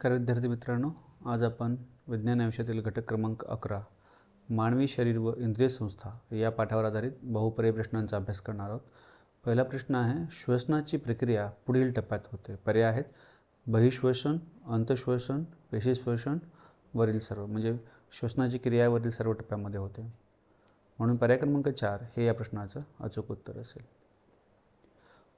नमस्कार विद्यार्थी मित्रांनो. आज आपण विज्ञान आयुष्यातील घटक क्रमांक अकरा मानवी शरीर व इंद्रिय संस्था या पाठावर आधारित बहुपर्यायी प्रश्नांचा अभ्यास करणार आहोत. पहिला प्रश्न आहे श्वसनाची प्रक्रिया पुढील टप्प्यात होते. पर्याय आहेत बहिश्वसन अंतश्वसन पेशीश्वसन वरील सर्व म्हणजे श्वसनाची क्रिया वरील सर्व टप्प्यामध्ये होते. म्हणून पर्याय क्रमांक चार हे या प्रश्नाचं अचूक उत्तर असेल.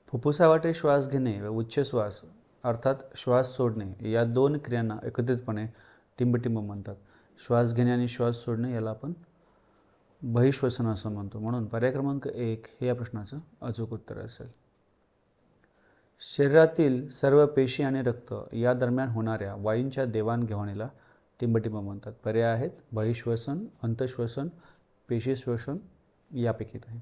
फुफ्फुसावाटे श्वास घेणे व उच्च श्वास अर्थात श्वास सोडणे या दोन क्रियांना एकत्रितपणे टिंबटिंब म्हणतात. श्वास घेणे आणि श्वास सोडणे याला आपण बहिश्वसन असं म्हणतो. म्हणून पर्याय क्रमांक एक हे या प्रश्नाचं अचूक उत्तर असेल. शरीरातील सर्व पेशी आणि रक्त या दरम्यान होणाऱ्या वायूंच्या देवाणघेवाणीला टिंबटिंब म्हणतात. पर्याय आहेत बहिश्वसन अंतश्वसन पेशीश्वसन यापैकी आहे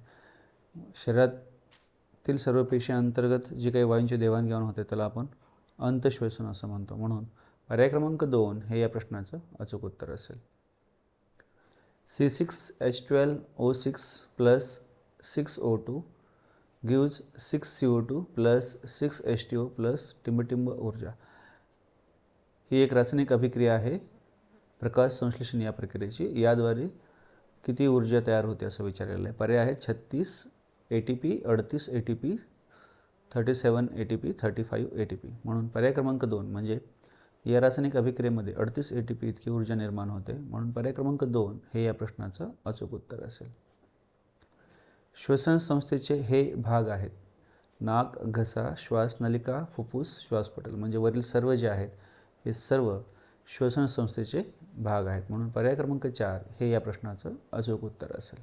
शरीरातील सर्व पेशी अंतर्गत जी काही वायूंची देवाणघेवाण होते त्याला आपण अंतश्वसन असं म्हणतो. म्हणून पर्याय क्रमांक दोन हे या प्रश्नाचं अचूक उत्तर असेल. C six H twelve O six plus six O two gives six C O two plus six H two O plus टिंबटिंब ऊर्जा. ही एक रासायनिक अभिक्रिया आहे. प्रकाश संश्लेषण या प्रक्रियेची. याद्वारे किती ऊर्जा तयार होते असं विचारलेलं आहे. पर्याय आहे छत्तीस ए टी पी अडतीस A T P thirty seven A T P thirty five A T P म्हणून पर्याय क्रमांक दोन म्हणजे या रासायनिक अभिक्रियेमध्ये अडतीस ए टी पी इतकी ऊर्जा निर्माण होते. म्हणून पर्याय क्रमांक दोन हे या प्रश्नाचं अचूक उत्तर असेल. श्वसन संस्थेचे हे भाग आहेत. नाक घसा श्वासनलिका फुफ्फुस श्वासपटल. म्हणजे वरील सर्व जे आहेत हे सर्व श्वसन संस्थेचे भाग आहेत. म्हणून पर्याय क्रमांक चार हे या प्रश्नाचं अचूक उत्तर असेल.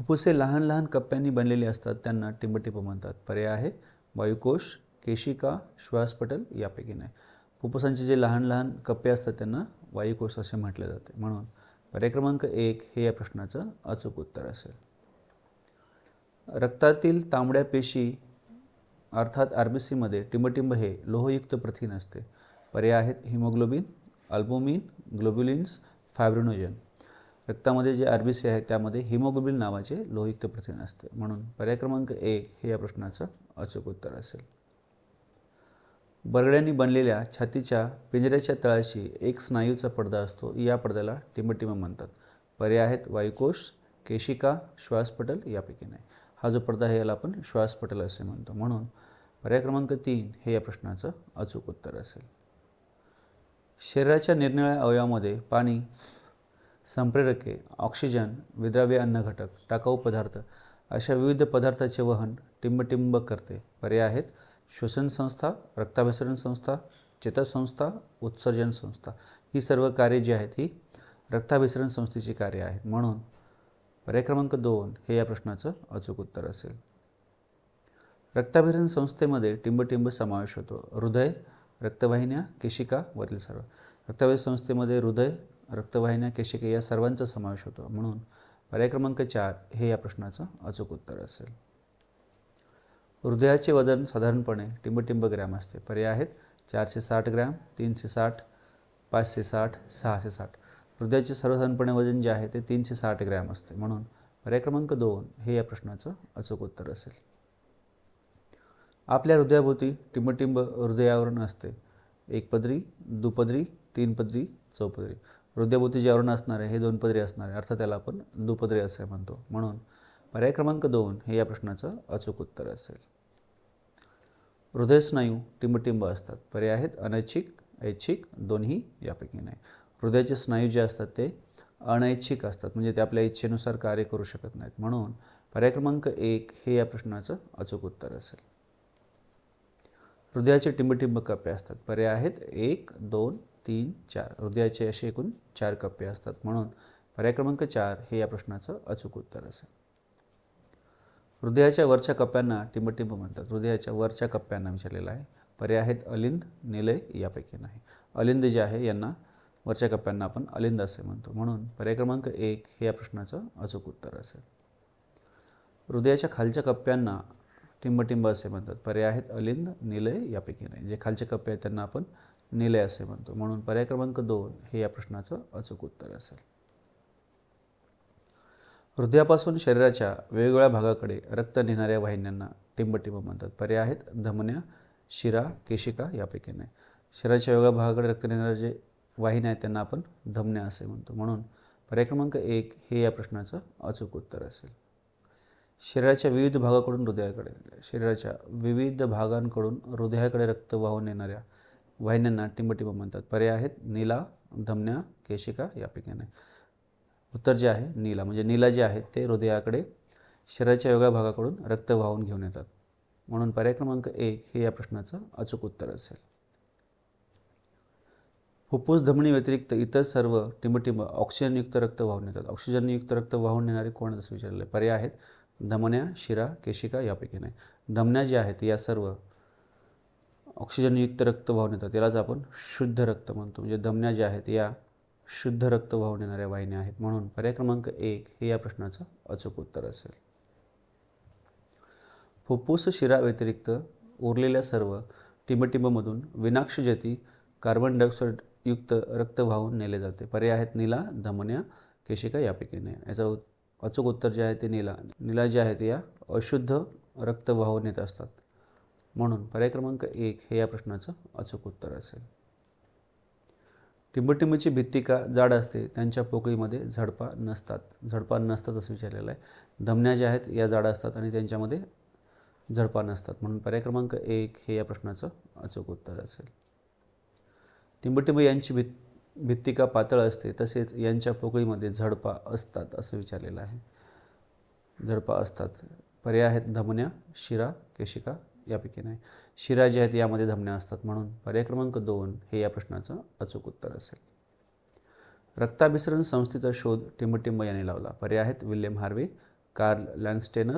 फुफ्फुसे लहान लहान कप्प्यांनी बनलेले असतात त्यांना टिंबटिंब म्हणतात. पर्याय आहे वायुकोश केशिका श्वासपटल यापैकी नाही. फुफ्फुसांचे जे लहान लहान कप्पे असतात त्यांना वायुकोश असे म्हटले जाते. म्हणून पर्याय क्रमांक एक हे या प्रश्नाचं अचूक उत्तर असेल. रक्तातील तांबड्या पेशी अर्थात आर बी सीमध्ये टिंबटिंब हे लोहयुक्त प्रथिन असते. पर्याय आहेत हिमोग्लोबिन अल्बुमिन ग्लोब्युलिन्स फायब्रिनोजन. रक्तामध्ये जे आर बी सी आहे त्यामध्ये हिमोग्लोबिन नावाचे लोहयुक्त प्रथिन असते. म्हणून पर्याय क्रमांक एक हे या प्रश्नाचं अचूक उत्तर असेल. बरगड्यांनी बनलेल्या छातीच्या पिंजऱ्याच्या तळाशी एक स्नायूचा पडदा असतो. या पडद्याला टिंबटिंब म्हणतात. पर्याय आहेत वायुकोश केशिका श्वासपटल यापैकी नाही. हा जो पडदा आहे याला आपण श्वासपटल असे म्हणतो. म्हणून पर्याय क्रमांक तीन हे या प्रश्नाचं अचूक उत्तर असेल. शरीराच्या निरनिळ्या अवयवामध्ये पाणी संप्रेरके ऑक्सिजन विद्राव्य अन्नघटक टाकाऊ पदार्थ अशा विविध पदार्थाचे वहन टिंबटिंब करते. पर्याय आहेत श्वसन संस्था रक्ताभिसरण संस्था चेतासंस्था उत्सर्जन संस्था. ही सर्व कार्ये जी आहेत ही रक्ताभिसरण संस्थेची कार्य आहेत. म्हणून पर्याय क्रमांक दोन हे या प्रश्नाचं अचूक उत्तर असेल. रक्ताभिसरण संस्थेमध्ये टिंबटिंब समावेश होतो. हृदय रक्तवाहिन्या केशिका वरील सर्व. रक्ताभिसरण संस्थेमध्ये हृदय रक्तवाहिन्या केशिके या सर्वांचा समावेश होतो. म्हणून पर्याय क्रमांक चार हे या प्रश्नाचं अचूक उत्तर असेल. हृदयाचे वजन साधारणपणे टिंबटिंब ग्रॅम असते. पर्याय आहेत चारशे साठ ग्रॅम तीनशे साठ पाचशे साठ सहाशे साठ. हृदयाचे सर्वसाधारणपणे वजन जे आहे ते तीनशे साठ ग्रॅम असते. म्हणून पर्याय क्रमांक दोन हे या प्रश्नाचं अचूक उत्तर असेल. आपल्या हृदयाभोवती टिंबटिंब हृदयावरण असते. एकपदरी दुपदरी तीन पदरी चौपदरी. हृदयाभोवती जे आवरण असणार आहे हे दोन पदरी असणार आहे अर्थात त्याला आपण दुपदरी असे म्हणतो. म्हणून पर्याय क्रमांक दोन हे या प्रश्नाचं अचूक उत्तर असेल. हृदयस्नायू टिंबटिंब असतात. पर्याय आहेत अनैच्छिक ऐच्छिक दोन्ही यापैकी नाही. हृदयाचे स्नायू जे असतात ते अनैच्छिक असतात म्हणजे ते आपल्या इच्छेनुसार कार्य करू शकत नाहीत. म्हणून पर्याय क्रमांक एक हे या प्रश्नाचं अचूक उत्तर असेल. हृदयाचे टिंबटिंब कप्पे असतात. पर्याय आहेत एक दोन तीन चार. हृदयाचे असे एकूण चार कप्पे असतात. म्हणून पर्याय क्रमांक चार हे या प्रश्नाचं अचूक उत्तर असेल. हृदयाच्या वरच्या कप्प्यांना टिंबटिंब म्हणतात. हृदयाच्या वरच्या कप्प्यांना विचारलेलं आहे. पर्याय आहेत अलिंद निलय यापैकी नाही. अलिंद जे आहे यांना वरच्या कप्प्यांना आपण अलिंद असे म्हणतो. म्हणून पर्याय क्रमांक एक हे या प्रश्नाचं अचूक उत्तर असेल. हृदयाच्या खालच्या कप्प्यांना टिंबटिंब असे म्हणतात. पर्याय आहेत अलिंद निलय यापैकी नाही. जे खालचे कप्पे आहेत त्यांना आपण निलय असे म्हणतो. म्हणून पर्याय क्रमांक दोन हे या प्रश्नाचं अचूक उत्तर असेल. हृदयापासून शरीराच्या वेगवेगळ्या भागाकडे रक्त नेणाऱ्या वाहिन्यांना टिंबटिंब म्हणतात. पर्याय आहेत धमन्या शिरा केशिका यापैकी नाही. शरीराच्या वेगळ्या भागाकडे रक्त नेणाऱ्या जे वाहिन्या आहेत त्यांना आपण धमन्या असे म्हणतो. म्हणून पर्याय क्रमांक एक हे या प्रश्नाचं अचूक उत्तर असेल. शरीराच्या विविध भागाकडून हृदयाकडे शरीराच्या विविध भागांकडून हृदयाकडे रक्त वाहून येणाऱ्या वाहिन्यांना टिंबटिंब म्हणतात. पर्याय आहेत नीला धमन्या केशिका यापैकी नाही उत्तर जे आहे नीला म्हणजे नीला जे आहेत ते हृदयाकडे शरीराच्या वेगळ्या भागाकडून रक्त वाहून घेऊन येतात. म्हणून पर्याय क्रमांक एक हे या प्रश्नाचं अचूक उत्तर असेल. फुफ्फुस धमनी व्यतिरिक्त इतर सर्व टिंबटिंब ऑक्सिजनयुक्त रक्त वाहून येतात. ऑक्सिजनयुक्त रक्त वाहून नेणारे कोण असं विचारलं पर्याय आहेत धमन्या शिरा केशिका यापैकी नाही धमन्या ज्या आहेत या सर्व ऑक्सिजनयुक्त रक्त वाहून येतात. यालाच आपण शुद्ध रक्त म्हणतो. म्हणजे धमन्या ज्या आहेत या शुद्ध रक्त वाहून येणाऱ्या वाहिन्या आहेत. म्हणून पर्याय क्रमांक एक हे या प्रश्नाचं अचूक उत्तर असेल. फुफ्फुस शिरा व्यतिरिक्त उरलेल्या सर्व टिंबटिंबमधून विनाक्षजती कार्बन डायऑक्साईड युक्त रक्त वाहून नेले जाते. पर्याय आहेत नीला धमन्या केशिका यापैकी नाही याचं अचूक उत्तर जे आहे ते नीला. नीला जे आहेत या अशुद्ध रक्त वाहून येत असतात. म्हणून पर्याय क्रमांक एक हे या प्रश्नाचं अचूक उत्तर असेल. टिंबटिंबची भित्तिका जाड असते? त्यांच्या पोकळीमध्ये झडपा नसतात. झडपा नसतात असं विचारलेलं आहे. धमन्या ज्या आहेत या जाड असतात आणि त्यांच्यामध्ये झडपा नसतात. म्हणून पर्याय क्रमांक एक हे या प्रश्नाचं अचूक उत्तर असेल. टिंबटिंब यांची भित भित्तिका पातळ असते? तसेच यांच्या पोकळीमध्ये झडपा असतात असं विचारलेलं आहे. झडपा असतात. पर्याय आहेत धमन्या शिरा केशिका यापैकी नाही. शिरा जे आहेत यामध्ये धमन्या असतात म्हणून पर्याय क्रमांक दोन हे या प्रश्नाचं अचूक उत्तर असेल. रक्ताभिसरण संस्थेचा शोध टिंबटिंब यांनी लावला. पर्याय आहेत William Harvey Karl Landsteiner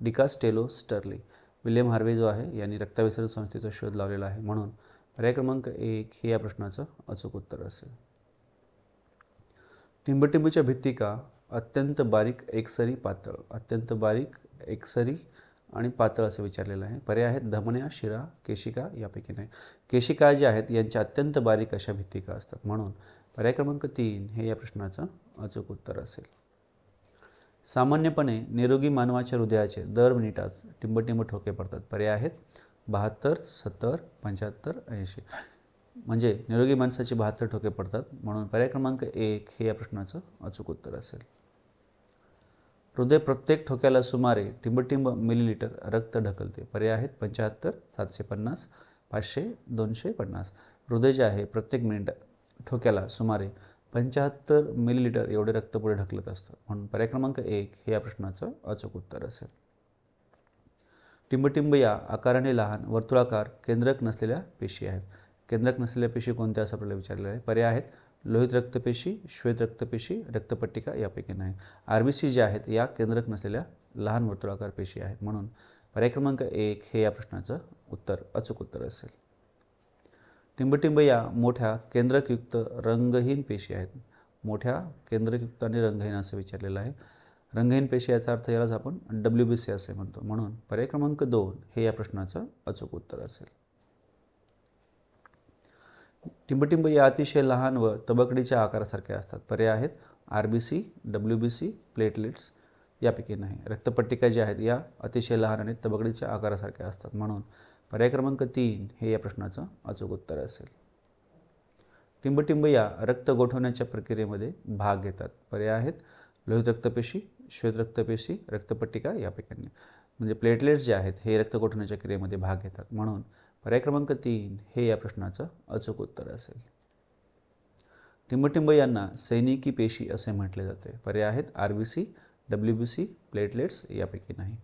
Decastello Starling. William Harvey जो आहे यांनी रक्ताभिसरण संस्थेचा शोध लावलेला आहे म्हणून पर्याय क्रमांक एक हे या प्रश्नाचं अचूक उत्तर असेल. टिंबटिंबच्या भित्तिका अत्यंत बारीक एकसरी पातळ. अत्यंत बारीक एकसरी आणि पातळ असं विचारलेलं आहे. पर्याय आहेत धमन्या शिरा केशिका यापैकी नाही. केशिका ज्या आहेत यांच्या अत्यंत बारीक अशा भित्तिका असतात. म्हणून पर्याय क्रमांक तीन हे या प्रश्नाचं अचूक उत्तर असेल. सामान्यपणे निरोगी मानवाच्या हृदयाचे दर मिनिटास टिंबटिंब ठोके पडतात. पर्याय आहेत बहात्तर सत्तर पंच्याहत्तर ऐंशी. म्हणजे निरोगी माणसाचे बहात्तर ठोके पडतात. म्हणून पर्याय क्रमांक एक हे या प्रश्नाचं अचूक उत्तर असेल. हृदय प्रत्येक ठोक्याला सुमारे टिंबटिंब मिलीलिटर रक्त ढकलते. पर्याय आहेत पंच्याहत्तर सातशे पन्नास पाचशे दोनशे पन्नास. हृदय जे आहे प्रत्येक मिनिट ठोक्याला सुमारे पंच्याहत्तर मिलीलिटर एवढे रक्त पुढे ढकलत असतं. म्हणून पर्याय क्रमांक एक हे या प्रश्नाचं अचूक उत्तर असेल. टिंबटिंब या आकाराने लहान वर्तुळाकार केंद्रक नसलेल्या पेशी आहेत. केंद्रक नसलेल्या पेशी कोणत्या असं आपल्याला विचारलेलं आहे? पर्याय आहेत लोहित रक्तपेशी श्वेत रक्तपेशी रक्तपट्टिका यापैकी नाही. आर बी सी ज्या आहेत या केंद्रक नसलेल्या लहान वर्तुळाकार पेशी आहेत. म्हणून पर्याय क्रमांक एक हे या प्रश्नाचं उत्तर अचूक उत्तर असेल. टिंबटिंब या मोठ्या केंद्रकयुक्त रंगहीन पेशी आहेत. मोठ्या केंद्रकयुक्त आणि रंगहीन असं विचारलेलं आहे. रंगहीन पेशी याचा अर्थ यालाच आपण डब्ल्यू बी सी असे म्हणतो. म्हणून पर्याय क्रमांक दोन हे या प्रश्नाचं अचूक उत्तर असेल. टिंबटिंब या अतिशय लहान व तबकडीच्या आकारासारखे असतात. पर्याय आहेत R B C W B C platelets यापैकी नाही. रक्तपट्टिका ज्या आहेत या अतिशय लहान आणि तबकडीच्या आकारासारख्या असतात. म्हणून पर्याय क्रमांक तीन हे या प्रश्नाचं अचूक उत्तर असेल. टिंबटिंब या रक्त गोठवण्याच्या प्रक्रियेमध्ये भाग घेतात. पर्याय आहेत लोहित रक्तपेशी श्वेत रक्तपेशी रक्तपट्टिका यापैकी म्हणजे प्लेटलेट्स जे आहेत हे रक्त गोठवण्याच्या क्रियेमध्ये भाग घेतात. म्हणून पर्याय क्रमांक तीन हे या प्रश्नाचं अचूक उत्तर असेल. टिंबटिंब यांना सैनिकी पेशी असे म्हटले जाते. पर्याय आहेत R B C W B C platelets यापैकी नाही.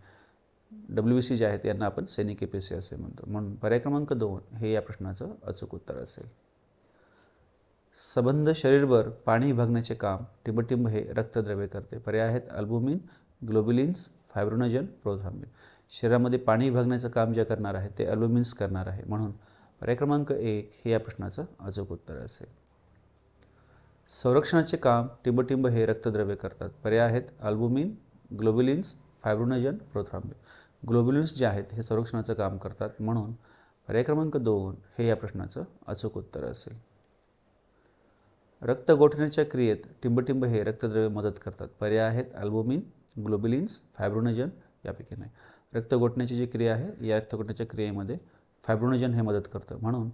डब्ल्यू बी सी जे आहेत यांना आपण सैनिकी पेशी असे म्हणतो. म्हणून पर्याय क्रमांक दोन हे या प्रश्नाचं अचूक उत्तर असेल. सबंध शरीरभर पाणी विभागण्याचे काम टिंबटिंब हे रक्तद्रव्य करते. पर्याय आहेत अल्बुमिन ग्लोबिलिन्स फायब्रोनोजन प्रोथ्राम्बिन शरीरामध्ये पाणी विभागण्याचं काम जे करणार आहे ते अल्बुमिन्स करणार आहे. म्हणून पर्याय क्रमांक एक हे या प्रश्नाचं अचूक उत्तर असेल. संरक्षणाचे काम टिंबटिंब हे रक्तद्रव्य करतात. पर्याय आहेत अल्बुमिन ग्लोबिलिन्स फायब्रोनोजन प्रोथ्राम्बिन ग्लोबिलिन्स जे आहेत हे संरक्षणाचं काम करतात. म्हणून पर्याय क्रमांक दोन हे या प्रश्नाचं अचूक उत्तर असेल. रक्त गोठण्याच्या क्रियेत टिंबटिंब हे रक्तद्रव्य मदत करतात. पर्याय आहेत अल्बुमिन ग्लोबिलिन्स फायब्रोनोजन यापैकी नाही. रक्त गोठण्याची जी क्रिया आहे या रक्त गोठण्याच्या क्रियेमध्ये फायब्रोनोजन हे मदत करतं. म्हणून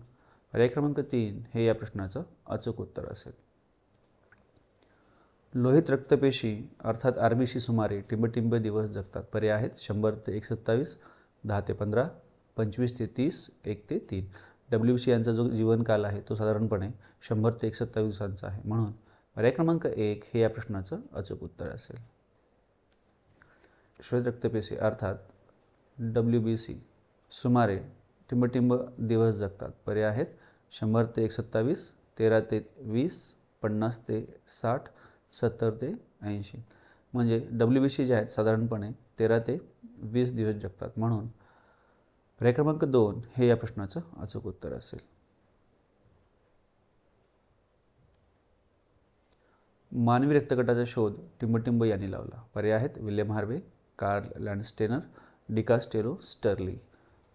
पर्याय क्रमांक तीन हे या प्रश्नाचं अचूक उत्तर असेल. लोहित रक्तपेशी अर्थात आर बी सी सुमारे टिंबटिंब दिवस जगतात. पर्याय आहेत शंभर ते एक सत्तावीस दहा ते पंधरा पंचवीस ते तीस एक ते तीन. डब्ल्यू सी यांचा जो जीवनकाल आहे तो साधारणपणे शंभर ते एक सत्तावीस दिवसांचा आहे. म्हणून पर्याय क्रमांक एक हे या प्रश्नाचं अचूक उत्तर असेल. श्वेत रक्तपेशी अर्थात डब्ल्यू बी सी. सुमारे टिंबटिंब दिवस जगतात. पर्याय आहेत शंभर ते एक सत्तावीस तेरा ते वीस पन्नास ते साठ सत्तर ते ऐंशी. म्हणजे डब्ल्यू बी सी जे आहेत साधारणपणे तेरा ते वीस दिवस जगतात. म्हणून पर्याय क्रमांक दोन हे या प्रश्नाचं अचूक उत्तर असेल. मानवी रक्तगटाचा शोध टिंबटिंब यांनी लावला. पर्याय आहेत William Harvey Karl Landsteiner Decastello Starling.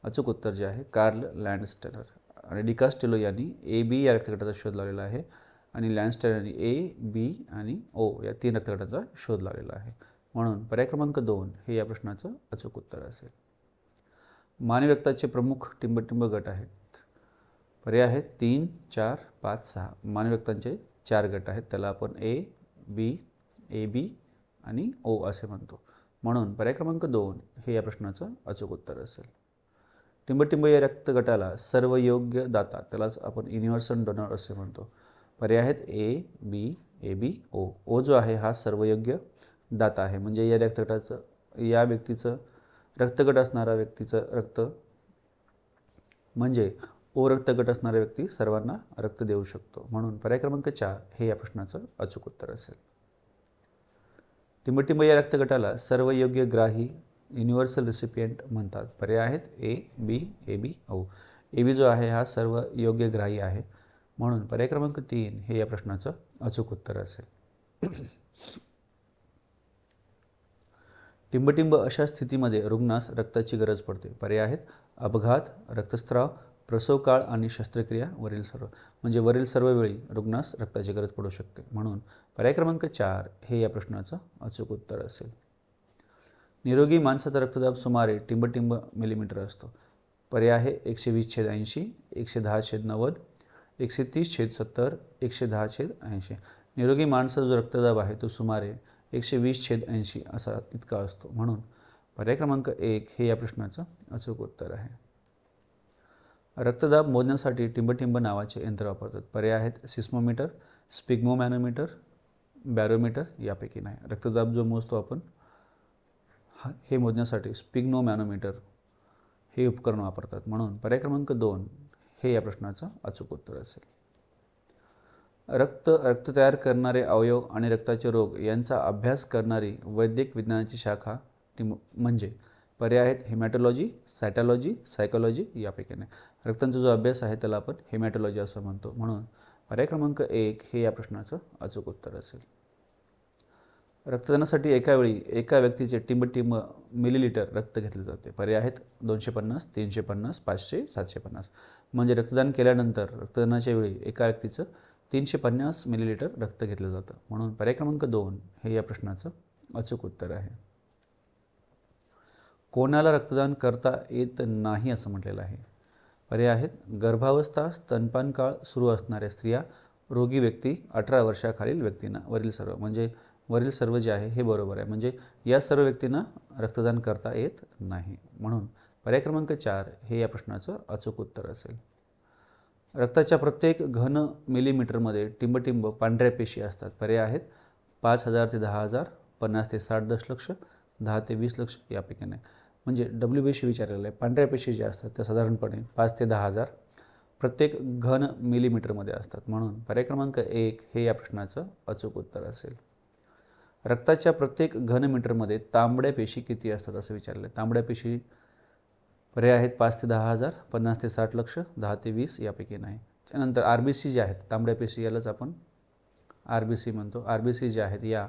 अचूक उत्तर जे आहे कार्ल लँडस्टेनर. आणि डिकास्टेलो यांनी ए बी या रक्तगटाचा शोध लावलेला आहे आणि लँडस्टनर यांनी ए बी आणि ओ या तीन रक्तगटाचा शोध लावलेला आहे. म्हणून पर्याय क्रमांक दोन हे या प्रश्नाचं अचूक उत्तर असेल. मानवी रक्ताचे प्रमुख टिंबटिंब गट आहेत. पर्याय आहेत तीन चार पाच सहा. मानवी रक्तांचे चार गट आहेत. त्याला आपण ए बी ए बी आणि ओ असे म्हणतो. म्हणून पर्याय क्रमांक दोन हे या प्रश्नाचं अचूक उत्तर असेल. टिंबटिंब या रक्तगटाला सर्व योग्य दाता त्यालाच आपण युनिव्हर्सल डोनर असे म्हणतो. पर्याय आहेत A B A B O ओ जो आहे हा सर्वयोग्य दाता आहे. म्हणजे या रक्तगटाचं या व्यक्तीचं रक्तगट असणारा व्यक्तीचं रक्त. म्हणजे ओ रक्तगट असणारा व्यक्ती सर्वांना रक्त देऊ शकतो. म्हणून पर्याय क्रमांक चार हे या प्रश्नाचं अचूक उत्तर असेल. टिंबटिंब या रक्तगटाला सर्व योग्य ग्राही युनिव्हर्सल रेसिपियंट म्हणतात. पर्याय आहेत A B A B O A B जो आहे हा सर्व योग्य ग्राही आहे. म्हणून पर्याय क्रमांक तीन हे या प्रश्नाचं अचूक उत्तर असेल. टिंबटिंब अशा स्थितीमध्ये रुग्णास रक्ताची गरज पडते. पर्याय आहेत अपघात रक्तस्राव प्रसव काळ आणि शस्त्रक्रिया वरील सर्व म्हणजे वरील सर्व वेळी रुग्णास रक्ताची गरज पडू शकते. म्हणून पर्याय क्रमांक चार हे या प्रश्नाचं अचूक उत्तर असेल. निरोगी माणसाचा रक्तदाब सुमारे टिंबटिंब मिलीमीटर असतो. पर्याय आहे एकशे वीस छेद ऐंशी एकशे दहा छेद नव्वद एकशे तीस छेद सत्तर एकशे दहा छेद ऐंशी. निरोगी माणसाचा जो रक्तदाब आहे तो सुमारे एकशे वीस छेद ऐंशी असा इतका असतो. म्हणून पर्याय क्रमांक एक हे या प्रश्नाचं अचूक उत्तर आहे. रक्तदाब मोजण्यासाठी टिंबटिंब नावाचे यंत्र वापरतात. पर्याय आहेत सिस्मोमीटर स्पिग्मोमॅनोमीटर बॅरोमीटर यापैकी नाही. रक्तदाब जो मोजतो आपण हा हे मोजण्यासाठी स्पिग्नोमॅनोमीटर हे उपकरण वापरतात. म्हणून पर्याय क्रमांक दोन हे या प्रश्नाचं अचूक उत्तर असेल. रक्त रक्त तयार करणारे अवयव आणि रक्ताचे रोग यांचा अभ्यास करणारी वैद्यक विज्ञानाची शाखा टिंब म्हणजे पर्याय आहेत हेमॅटॉलॉजी सायटॉलॉजी सायकोलॉजी यापैकी नाही रक्तांचा जो अभ्यास आहे त्याला आपण हेमॅटॉलॉजी असं म्हणतो. म्हणून पर्याय क्रमांक एक हे या प्रश्नाचं अचूक उत्तर असेल. रक्तदानासाठी एका वेळी एका व्यक्तीचे टिंबटिंब मिलीलिटर रक्त घेतले जाते. पर्याय आहेत दोनशे पन्नास तीनशे पन्नास पाचशे सातशे पन्नास. म्हणजे रक्तदान केल्यानंतर रक्तदानाच्या वेळी एका व्यक्तीचं तीनशे पन्नास मिलीलिटर रक्त घेतलं जातं. म्हणून पर्याय क्रमांक दोन हे या प्रश्नाचं अचूक उत्तर आहे. कोणाला रक्तदान करता येत नाही असं म्हटलेलं आहे. पर्याय आहेत. गर्भावस्था स्तनपान काळ सुरू असणाऱ्या स्त्रिया रोगी व्यक्ती अठरा वर्षाखालील व्यक्तींना वरील सर्व म्हणजे वरील सर्व जे आहे हे बरोबर आहे. म्हणजे या सर्व व्यक्तींना रक्तदान करता येत नाही. म्हणून पर्याय क्रमांक चार हे या प्रश्नाचं अचूक उत्तर असेल. रक्ताच्या प्रत्येक घन मिलीमीटरमध्ये टिंबटिंब पांढऱ्या पेशी असतात. पर्याय आहेत. पाच हजार ते दहा हजार पन्नास ते साठ दशलक्ष दहा ते वीस लक्ष यापैकी नाही. म्हणजे डब्ल्यू बीशी विचारलेलं आहे. पांढऱ्या पेशी ज्या असतात त्या साधारणपणे पाच ते दहा हजार प्रत्येक घन मिलीमीटरमध्ये असतात. म्हणून पर्याय क्रमांक एक हे या प्रश्नाचं अचूक उत्तर असेल. रक्ताच्या प्रत्येक घन मीटरमध्ये तांबड्या पेशी किती असतात असं विचारलं आहे तांबड्या पेशी पर्याय आहेत पाच ते दहा हजार पन्नास ते साठ लक्ष दहा ते वीस यापैकी नाही. त्यानंतर आर बी सी ज्या आहेत तांबड्या पेशी यालाच आपण आर बी सी म्हणतो. आर बी सी ज्या आहेत या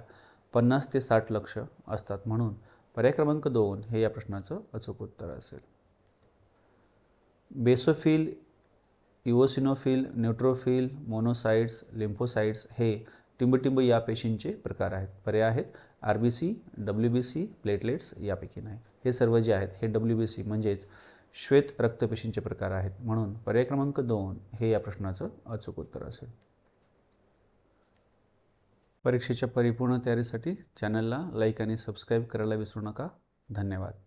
पन्नास ते साठ लक्ष असतात. म्हणून पर्याय क्रमांक दोन हे या प्रश्नाचं अचूक उत्तर असेल. Basophil eosinophil neutrophil monocytes lymphocytes हे टिंबटिंब या पेशींचे प्रकार आहेत. पर्याय आहेत. R B C W B C platelets यापैकी नाही. हे सर्व जे आहेत हे डब्ल्यू बी सी म्हणजेच श्वेत रक्तपेशींचे प्रकार आहेत. म्हणून पर्याय क्रमांक दोन हे या प्रश्नाचं अचूक उत्तर असेल. परीक्षेच्या परिपूर्ण तयारीसाठी चॅनलला लाईक आणि सबस्क्राईब करायला विसरू नका. धन्यवाद.